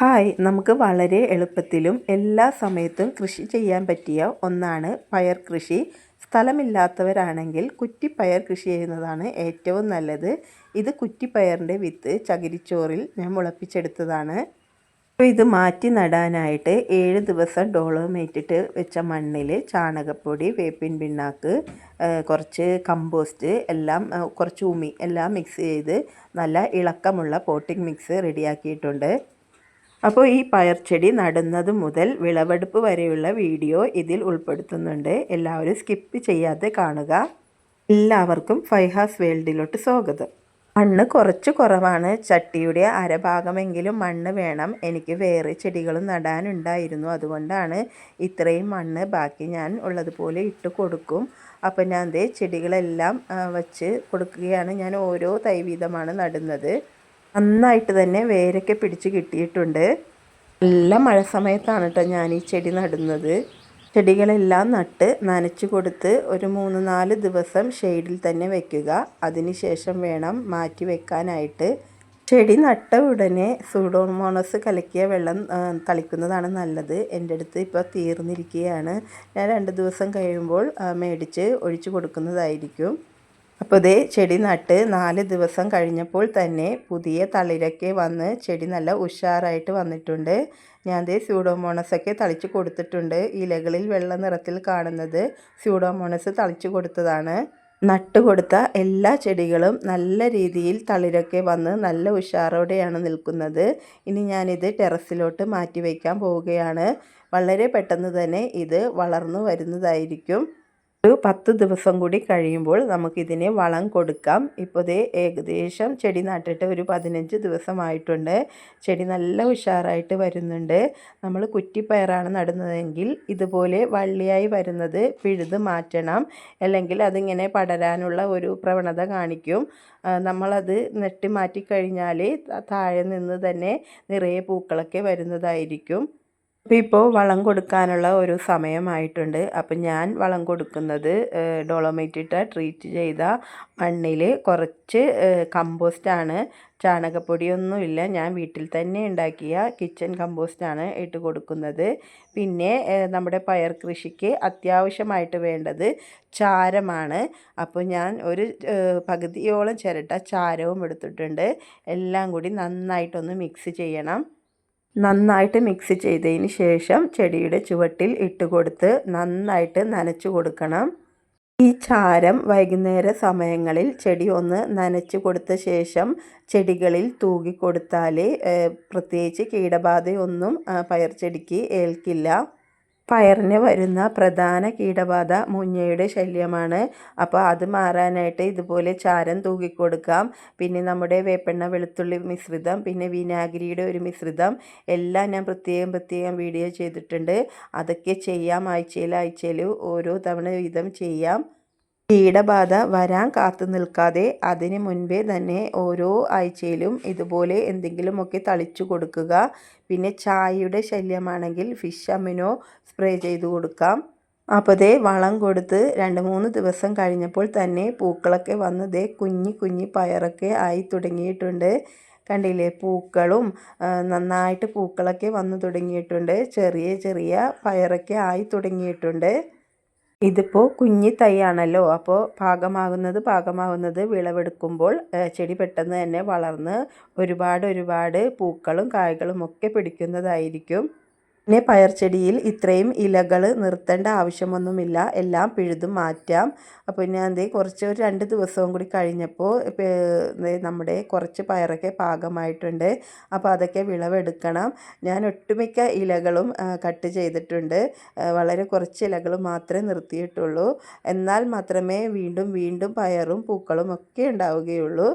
Hi നമുക്ക് വളരെ എളുപ്പത്തിലും എല്ലാ സമയത്തും കൃഷി ചെയ്യാൻ പറ്റിയ ഒന്നാണ് പയർ കൃഷി. സ്ഥലമില്ലാത്തവരാണെങ്കിൽ കുറ്റിപ്പയർ കൃഷി ചെയ്യുന്നതാണ് ഏറ്റവും നല്ലത്. ഇത് കുറ്റിപ്പയറിന്റെ വിത്ത് ചകിരിച്ചോറിൽ ഞാൻ മുളപ്പിച്ചെടുത്തതാണ്. അപ്പോൾ ഇത് മാറ്റി നടാനായിട്ട് ഏഴ് ദിവസം ഡോളോമേറ്റിട്ട് വെച്ച മണ്ണിൽ ചാണകപ്പൊടി വേപ്പിൻ പിണ്ണാക്ക് കുറച്ച് കമ്പോസ്റ്റ് എല്ലാം കുറച്ച് ഉമി എല്ലാം മിക്സ് ചെയ്ത് നല്ല ഇളക്കമുള്ള പോട്ടിംഗ് മിക്സ് റെഡിയാക്കിയിട്ടുണ്ട്. അപ്പോൾ ഈ പയർച്ചെടി നടുന്നത് മുതൽ വിളവെടുപ്പ് വരെയുള്ള വീഡിയോ ഇതിൽ ഉൾപ്പെടുത്തുന്നുണ്ട്. എല്ലാവരും സ്കിപ്പ് ചെയ്യാതെ കാണുക. എല്ലാവർക്കും ഫൈഹാസ് വേൾഡിലോട്ട് സ്വാഗതം. മണ്ണ് കുറച്ച് കുറവാണ്. ചട്ടിയുടെ അരഭാഗമെങ്കിലും മണ്ണ് വേണം. എനിക്ക് വേറെ ചെടികളും നടാനുണ്ടായിരുന്നു. അതുകൊണ്ടാണ് ഇത്രയും മണ്ണ് ബാക്കി ഞാൻ ഉള്ളതുപോലെ ഇട്ട് കൊടുക്കും. അപ്പോൾ ഞാൻ ദേ ചെടികളെല്ലാം വച്ച് കൊടുക്കുകയാണ്. ഞാൻ ഓരോ തൈ വീതമാണ് നടുന്നത്. നന്നായിട്ട് തന്നെ വേരൊക്കെ പിടിച്ച് കിട്ടിയിട്ടുണ്ട്. നല്ല മഴ സമയത്താണ് കേട്ടോ ഞാൻ ഈ ചെടി നടുന്നത്. ചെടികളെല്ലാം നട്ട് നനച്ചു കൊടുത്ത് ഒരു മൂന്ന് നാല് ദിവസം ഷെയ്ഡിൽ തന്നെ വെക്കുക. അതിനുശേഷം വേണം മാറ്റി വെക്കാനായിട്ട്. ചെടി നട്ട ഉടനെ സൂഡോമോണസ് കലക്കിയ വെള്ളം തളിക്കുന്നതാണ് നല്ലത്. എന്റെ അടുത്ത് ഇപ്പോൾ തീർന്നിരിക്കുകയാണ്. ഞാൻ രണ്ട് ദിവസം കഴിയുമ്പോൾ മേടിച്ച് ഒഴിച്ചു കൊടുക്കുന്നതായിരിക്കും. അപ്പോൾ ഇതേ ചെടി നട്ട് നാല് ദിവസം കഴിഞ്ഞപ്പോൾ തന്നെ പുതിയ തളിരൊക്കെ വന്ന് ചെടി നല്ല ഉഷാറായിട്ട് വന്നിട്ടുണ്ട്. ഞാൻ ദേ സ്യൂഡോമോണസൊക്കെ തളിച്ച് കൊടുത്തിട്ടുണ്ട്. ഇലകളിൽ വെള്ള നിറത്തിൽ കാണുന്നത് സ്യൂഡോമോണസ് തളിച്ച് കൊടുത്തതാണ്. നട്ടുകൊടുത്ത എല്ലാ ചെടികളും നല്ല രീതിയിൽ തളിരൊക്കെ വന്ന് നല്ല ഉഷാറോടെയാണ് നിൽക്കുന്നത്. ഇനി ഞാനിത് ടെറസിലോട്ട് മാറ്റി വയ്ക്കാൻ പോവുകയാണ്. വളരെ പെട്ടെന്ന് തന്നെ ഇത് വളർന്നു വരുന്നതായിരിക്കും. ഒരു പത്ത് ദിവസം കൂടി കഴിയുമ്പോൾ നമുക്കിതിനെ വളം കൊടുക്കാം. ഇപ്പോൾ ഇതേ ഏകദേശം ചെടി നട്ടിട്ട് ഒരു പതിനഞ്ച് ദിവസമായിട്ടുണ്ട്. ചെടി നല്ല ഉഷാറായിട്ട് വരുന്നുണ്ട്. നമ്മൾ കുറ്റിപ്പയറാണ് നടുന്നതെങ്കിൽ ഇതുപോലെ വള്ളിയായി വരുന്നത് പിഴുത് മാറ്റണം. അല്ലെങ്കിൽ അതിങ്ങനെ പടരാനുള്ള ഒരു പ്രവണത കാണിക്കും. നമ്മളത് നെട്ടി മാറ്റിക്കഴിഞ്ഞാൽ താഴെ നിന്ന് തന്നെ നിറയെ പൂക്കളൊക്കെ വരുന്നതായിരിക്കും. അപ്പോൾ ഇപ്പോൾ വളം കൊടുക്കാനുള്ള ഒരു സമയമായിട്ടുണ്ട്. അപ്പം ഞാൻ വളം കൊടുക്കുന്നത് ഡോളോമൈറ്റ് ഇട്ട ട്രീറ്റ് ചെയ്ത മണ്ണിൽ കുറച്ച് കമ്പോസ്റ്റാണ്. ചാണകപ്പൊടിയൊന്നുമില്ല ഞാൻ വീട്ടിൽ തന്നെ ഉണ്ടാക്കിയ കിച്ചൺ കമ്പോസ്റ്റാണ് ഇട്ട് കൊടുക്കുന്നത്. പിന്നെ നമ്മുടെ പയർ കൃഷിക്ക് അത്യാവശ്യമായിട്ട് വേണ്ടത് ചാരമാണ്. അപ്പോൾ ഞാൻ ഒരു പകുതിയോളം ചിരട്ട ചാരവും എടുത്തിട്ടുണ്ട്. എല്ലാം കൂടി നന്നായിട്ടൊന്ന് മിക്സ് ചെയ്യണം. നന്നായിട്ട് മിക്സ് ചെയ്തതിന് ശേഷം ചെടിയുടെ ചുവട്ടിൽ ഇട്ട് കൊടുത്ത് നന്നായിട്ട് നനച്ചു കൊടുക്കണം. ഈ ചാരം വൈകുന്നേര സമയങ്ങളിൽ ചെടി ഒന്ന് നനച്ചു കൊടുത്ത ശേഷം ചെടികളിൽ തൂകിക്കൊടുത്താൽ പ്രത്യേകിച്ച് കീടബാധയൊന്നും പയർ ചെടിക്ക് ഏൽക്കില്ല. പയറിന് വരുന്ന പ്രധാന കീടബാധ മുഞ്ഞയുടെ ശല്യമാണ്. അപ്പോൾ അത് മാറാനായിട്ട് ഇതുപോലെ ചാരം തൂക്കിക്കൊടുക്കാം പിന്നെ നമ്മുടെ വേപ്പെണ്ണ വെളുത്തുള്ളി മിശ്രിതം പിന്നെ വിനാഗിരിയുടെ ഒരു മിശ്രിതം. എല്ലാം ഞാൻ പ്രത്യേകം പ്രത്യേകം വീഡിയോ ചെയ്തിട്ടുണ്ട്. അതൊക്കെ ചെയ്യാം. ആഴ്ചയിൽ ആഴ്ചയിൽ ഓരോ തവണ വീതം ചെയ്യാം. കീടബാധ വരാൻ കാത്തു നിൽക്കാതെ അതിന് മുൻപേ തന്നെ ഓരോ ആഴ്ചയിലും ഇതുപോലെ എന്തെങ്കിലുമൊക്കെ തളിച്ചു കൊടുക്കുക. പിന്നെ ചായയുടെ ശല്യമാണെങ്കിൽ ഫിഷ് അമിനോ സ്പ്രേ ചെയ്ത് കൊടുക്കാം. അപ്പോൾ ദേ വളം കൊടുത്ത് രണ്ട് മൂന്ന് ദിവസം കഴിഞ്ഞപ്പോൾ തന്നെ പൂക്കളൊക്കെ വന്ന് ദേ കുഞ്ഞി കുഞ്ഞി പയറൊക്കെ ആയി തുടങ്ങിയിട്ടുണ്ട്. കണ്ടില്ലേ? പൂക്കളും നന്നായിട്ട് പൂക്കളൊക്കെ വന്നു തുടങ്ങിയിട്ടുണ്ട്. ചെറിയ ചെറിയ പയറൊക്കെ ആയി തുടങ്ങിയിട്ടുണ്ട്. ഇതിപ്പോൾ കുഞ്ഞി തൈയാണല്ലോ. അപ്പോൾ പാകമാകുന്നത് പാകമാകുന്നത് വിളവെടുക്കുമ്പോൾ ചെടി പെട്ടെന്ന് തന്നെ വളർന്ന് ഒരുപാട് ഒരുപാട് പൂക്കളും കായ്കളും ഒക്കെ പിടിക്കുന്നതായിരിക്കും. പിന്നെ പയർച്ചെടിയിൽ ഇത്രയും ഇലകൾ നിർത്തേണ്ട ആവശ്യമൊന്നുമില്ല. എല്ലാം പിഴുതും മാറ്റാം. അപ്പോൾ ഞാൻ എന്തേ കുറച്ച് ഒരു രണ്ട് ദിവസവും കൂടി കഴിഞ്ഞപ്പോൾ നമ്മുടെ കുറച്ച് പയറൊക്കെ പാകമായിട്ടുണ്ട്. അപ്പോൾ അതൊക്കെ വിളവെടുക്കണം. ഞാൻ ഒട്ടുമിക്ക ഇലകളും കട്ട് ചെയ്തിട്ടുണ്ട്. വളരെ കുറച്ച് ഇലകൾ മാത്രമേ നിർത്തിയിട്ടുള്ളൂ. എന്നാൽ മാത്രമേ വീണ്ടും വീണ്ടും പയറും പൂക്കളും ഒക്കെ ഉണ്ടാവുകയുള്ളൂ.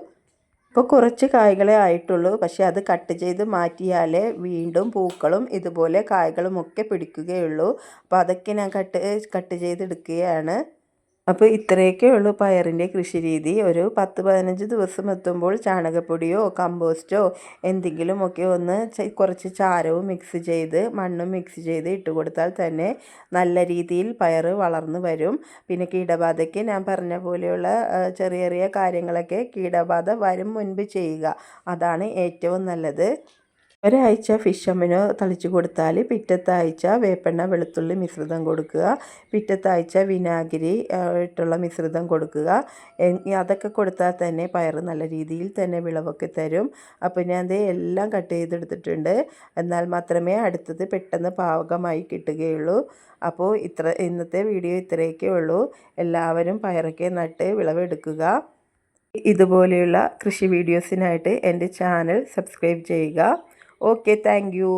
ഇപ്പോൾ കുറച്ച് കായ്കളെ ആയിട്ടുള്ളൂ. പക്ഷേ അത് കട്ട് ചെയ്ത് മാറ്റിയാലേ വീണ്ടും പൂക്കളും ഇതുപോലെ കായ്കളുമൊക്കെ പിടിക്കുകയുള്ളൂ. അപ്പോൾ അതൊക്കെ ഞാൻ കട്ട് കട്ട് ചെയ്തെടുക്കുകയാണ്. അപ്പോൾ ഇത്രയൊക്കെ ഉള്ളൂ പയറിന്റെ കൃഷി രീതി. ഒരു പത്ത് പതിനഞ്ച് ദിവസം എത്തുമ്പോൾ ചാണകപ്പൊടിയോ കമ്പോസ്റ്റോ എന്തെങ്കിലുമൊക്കെ ഒന്ന് കുറച്ച് ചാരവും മിക്സ് ചെയ്ത് മണ്ണും മിക്സ് ചെയ്ത് ഇട്ട് കൊടുത്താൽ തന്നെ നല്ല രീതിയിൽ പയറ് വളർന്നു വരും. പിന്നെ കീടബാധയ്ക്ക് ഞാൻ പറഞ്ഞ പോലെയുള്ള ചെറിയ ചെറിയ കാര്യങ്ങളൊക്കെ കീടബാധ വരും മുൻപ് ചെയ്യുക. അതാണ് ഏറ്റവും നല്ലത്. ഒരാഴ്ച ഫിഷ് അമ്മിനോ തളിച്ചു കൊടുത്താൽ പിറ്റത്തെ ആഴ്ച വേപ്പെണ്ണ വെളുത്തുള്ളി മിശ്രിതം കൊടുക്കുക. പിറ്റത്തെ ആഴ്ച വിനാഗിരി ഇട്ടുള്ള മിശ്രിതം കൊടുക്കുക. അതൊക്കെ കൊടുത്താൽ തന്നെ പയർ നല്ല രീതിയിൽ തന്നെ വിളവൊക്കെ തരും. അപ്പോൾ ഞാൻ ദേ എല്ലാം കട്ട് ചെയ്തെടുത്തിട്ടുണ്ട്. എന്നാൽ മാത്രമേ അടുത്തത് പെട്ടെന്ന് പാകമായി കിട്ടുകയുള്ളൂ. അപ്പോൾ ഇത്ര ഇന്നത്തെ വീഡിയോ ഇത്രയൊക്കെ ഉള്ളൂ. എല്ലാവരും പയറൊക്കെ നട്ട് വിളവെടുക്കുക. ഇതുപോലെയുള്ള കൃഷി വീഡിയോസിനായിട്ട് എന്റെ ചാനൽ സബ്സ്ക്രൈബ് ചെയ്യുക. Okay thank you